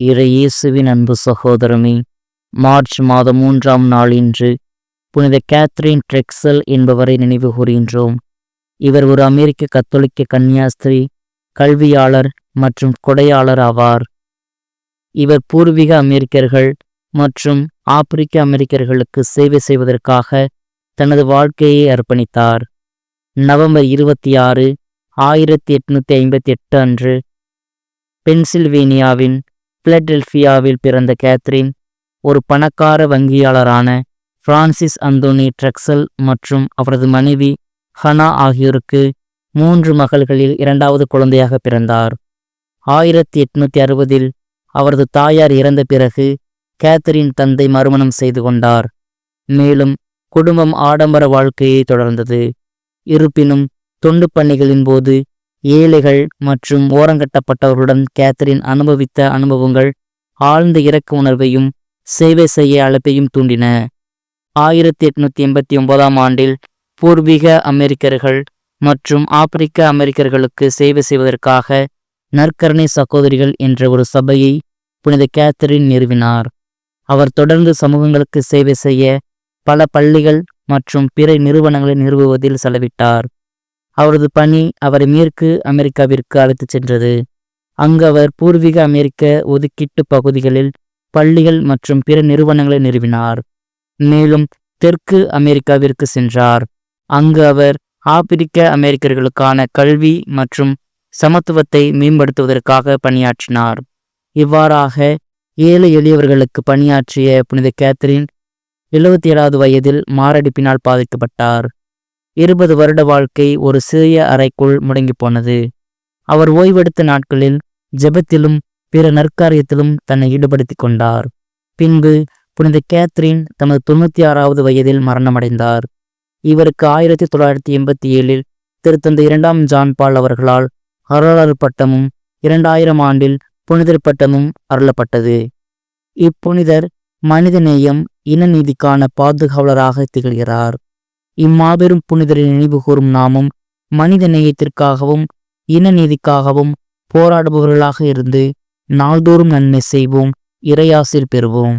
இறை இயேசுவின் அன்பு சகோதரமே மார்ச் மாதம் மூன்றாம் நாள் இன்று புனித கேத்ரின் ட்ரெக்சல் என்பவரை நினைவு கூறுகின்றோம். இவர் ஒரு அமெரிக்க கத்தோலிக்க கன்னியாஸ்திரி கல்வியாளர் மற்றும் கொடையாளர் ஆவார். இவர் பூர்வீக அமெரிக்கர்கள் மற்றும் ஆப்பிரிக்க அமெரிக்கர்களுக்கு சேவை செய்வதற்காக தனது வாழ்க்கையை அர்ப்பணித்தார். நவம்பர் இருபத்தி ஆறு ஆயிரத்தி எட்நூத்தி ஐம்பத்தி எட்டு அன்று பென்சில்வேனியாவின் பிலடெல்பியாவில் பிறந்த கேத்ரின் ஒரு பணக்கார வங்கியாளரான பிரான்சிஸ் அந்தோனி ட்ரெக்சல் மற்றும் அவரது மனைவி ஹனா ஆகியோருக்கு மூன்று மகள்களில் இரண்டாவது குழந்தையாக பிறந்தார். ஆயிரத்தி எட்நூத்தி அறுபதில் அவரது தாயார் இறந்த பிறகு கேத்தரின் தந்தை மறுமணம் செய்து கொண்டார். மேலும் குடும்பம் ஆடம்பர வாழ்க்கையை தொடர்ந்தது. இருப்பினும் தொண்டு பணிகளின் போது ஏழைகள் மற்றும் ஓரங்கட்டப்பட்டவர்களுடன் கேத்தரின் அனுபவித்த அனுபவங்கள் ஆழ்ந்த இறக்க உணர்வையும் சேவை செய்ய அழைப்பையும் தூண்டின. ஆயிரத்தி எட்நூத்தி எண்பத்தி ஒன்பதாம் ஆண்டில் பூர்வீக அமெரிக்கர்கள் மற்றும் ஆப்பிரிக்க அமெரிக்கர்களுக்கு சேவை செய்வதற்காக நற்கரணை சகோதரிகள் என்ற ஒரு சபையை புனித கேத்தரின் நிறுவினார். அவர் தொடர்ந்து சமூகங்களுக்கு சேவை செய்ய பல பள்ளிகள் மற்றும் பிற நிறுவனங்களை நிறுவுவதில் செலவிட்டார். அவரது பணி அவரை மேற்கு அமெரிக்காவிற்கு அழைத்துச் சென்றது. அங்கு அவர் பூர்வீக அமெரிக்க ஒதுக்கீட்டு பகுதிகளில் பள்ளிகள் மற்றும் பிற நிறுவனங்களை நிறுவினார். மேலும் தெற்கு அமெரிக்காவிற்கு சென்றார். அங்கு அவர் ஆப்பிரிக்க அமெரிக்கர்களுக்கான கல்வி மற்றும் சமத்துவத்தை மேம்படுத்துவதற்காக பணியாற்றினார். இவ்வாறாக ஏழை எளியவர்களுக்கு பணியாற்றிய புனித கேத்தரின் எழுபத்தி ஏழாவது வயதில் மாரடைப்பினால் பாதிக்கப்பட்டார். இருபது வருட வாழ்க்கை ஒரு சிறிய அறைக்குள் முடங்கி போனது அவர் ஓய்வெடுத்த நாட்களில் ஜெபத்திலும் பிற நற்காரியத்திலும் தன்னை ஈடுபடுத்திக் கொண்டார். பின்பு புனித கேத்ரின் தமது தொண்ணூற்றி ஆறாவது வயதில் மரணமடைந்தார். இவருக்கு ஆயிரத்தி தொள்ளாயிரத்தி எண்பத்தி ஏழில் திருத்தந்தை இரண்டாம் ஜான்பால் அவர்களால் அருளாளர் பட்டமும் இரண்டாயிரம் ஆண்டில் புனிதர் பட்டமும் அருளப்பட்டது. இப்புனிதர் மனிதநேயம் இனநீதிக்கான பாதுகாவலராக திகழ்கிறார். இம்மாபெரும் புனிதரை நினைவு கூறும் நாமும் மனித நேயத்திற்காகவும் இனநீதிக்காகவும் போராடுபவர்களாக இருந்து நாள்தோறும் நன்மை செய்வோம் இறையாசிர் பெறுவோம்.